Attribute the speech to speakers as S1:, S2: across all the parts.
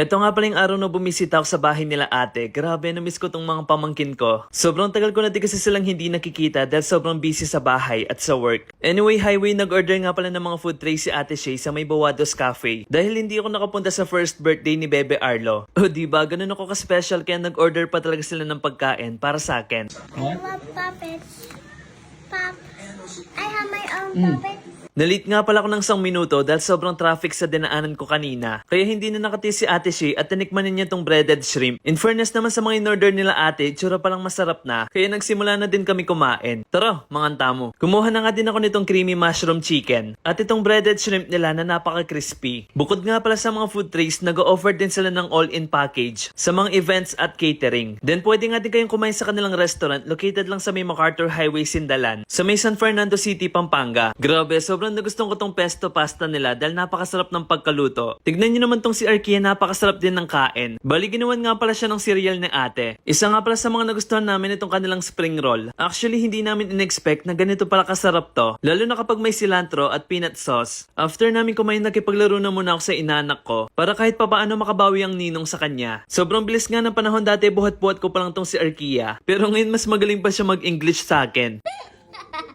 S1: Ito nga pala yung araw na bumisita ako sa bahay nila ate. Grabe, na-miss ko tong mga pamangkin ko. Sobrang tagal ko na di kasi silang hindi nakikita dahil sobrang busy sa bahay at sa work. Anyway, highway, nag-order nga pala ng mga food trays si ate Shay sa may Bawados Cafe. Dahil hindi ako nakapunta sa first birthday ni Bebe Arlo. O diba, ganun ako ka-special kaya nag-order pa talaga sila ng pagkain para sa akin.
S2: I love puppets. Pop. I have my own puppet.
S1: Nalit nga pala ako ng isang minuto dahil sobrang traffic sa dinaanan ko kanina. Kaya hindi na nakati si Ate Shay at tanikman niya tong breaded shrimp. In fairness naman sa mga in-order nila ate, tsura palang masarap na. Kaya nagsimula na din kami kumain. Tara, mga tamo. Kumuha na nga din ako nitong creamy mushroom chicken. At itong breaded shrimp nila na napaka-crispy. Bukod nga pala sa mga food trays, nag-offer din sila ng all-in package sa mga events at catering. Then pwede nga din kayong kumain sa kanilang restaurant located lang sa may MacArthur Highway, Sindalan. Sa may San Fernando City, Pampanga. Grabe, sobrang nagustuhan ko tong pesto pasta nila dahil napakasarap ng pagkaluto. Tignan nyo naman tong si Arkia, napakasarap din ng kain. Bali, ginawan nga pala siya ng cereal ni ate. Isa nga pala sa mga nagustuhan namin itong kanilang spring roll. Actually, hindi namin in-expect na ganito pala kasarap to. Lalo na kapag may cilantro at peanut sauce. After namin kumain, nakipaglaro na muna ako sa inanak ko para kahit papaano makabawi ang ninong sa kanya. Sobrang bilis nga ng panahon dati, buhat-buhat ko pa lang tong si Arkia. Pero ngayon, mas magaling pa siya mag-English sa akin.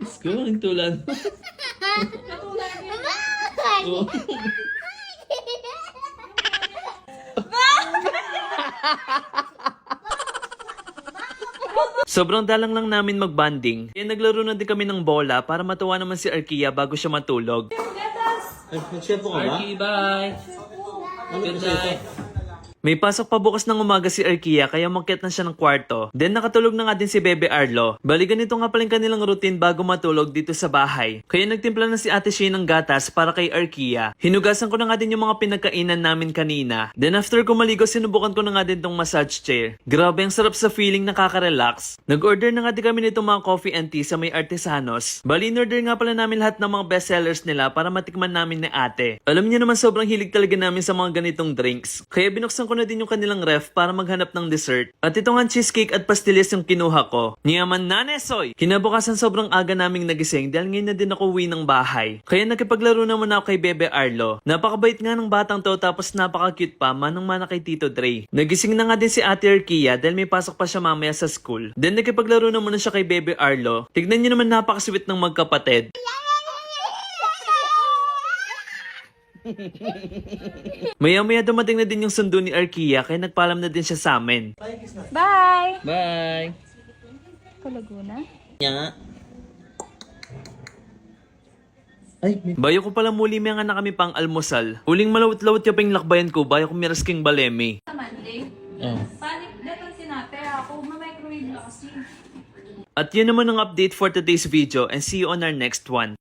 S1: Let's go, ang tulad. Sobrang dalang lang namin magbanding. Kaya naglaro na din kami ng bola para matuwa naman si Arkia bago siya matulog.
S3: Ba?
S1: Arkie, bye!
S3: Ano
S1: Good night! May pasok pa bukas ng umaga si Arkia kaya umakyat na siya ng kwarto. Then nakatulog na nga din si Bebe Arlo. Bali ganito nga pala yung kanilang routine bago matulog dito sa bahay. Kaya nagtimpla na si Ate Shay ng gatas para kay Arkia. Hinugasan ko na nga din yung mga pinagkainan namin kanina. Then after ko maligo, sinubukan ko na nga din tong massage chair. Grabe ang sarap sa feeling nakaka-relax. Nag-order na nga din kami nitong mga coffee and tea sa may Artesanos. Bali in-order nga pala namin lahat ng mga bestsellers nila para matikman namin ni ate. Alam niyo naman sobrang hilig talaga namin sa mga ganitong drinks. Kaya binuksan ko na din yung kanilang ref para maghanap ng dessert. At ito nga cheesecake at pastillas yung kinuha ko. Niyaman nanesoy! Kinabukasan sobrang aga naming nagising dahil ngayon na din ako uwi ng bahay. Kaya nakipaglaro na muna ako kay Bebe Arlo. Napakabait nga ng batang to tapos napaka-cute pa manang mana kay Tito Dre. Nagising na nga din si Ate Arkia dahil may pasok pa siya mamaya sa school. Then nakipaglaro na muna siya kay Bebe Arlo. Tignan niyo naman napakasweet ng magkapatid. Maya-maya dumating na din yung sundo ni Arkia kaya nagpaalam na din siya sa amin.
S4: Bye!
S1: Bye!
S4: Kalaguna?
S3: Nya. Ay, may...
S1: Bayo ko pala muli may nga na kami pang almusal. Uling malawit-lawit yung ping lakbayan ko, bayo ko miras king baleme.
S4: Monday.
S3: Oh.
S4: Panik dapat sinate ako. Ma-microwave na kasi.
S1: At yun naman ang update for today's video and see you on our next one.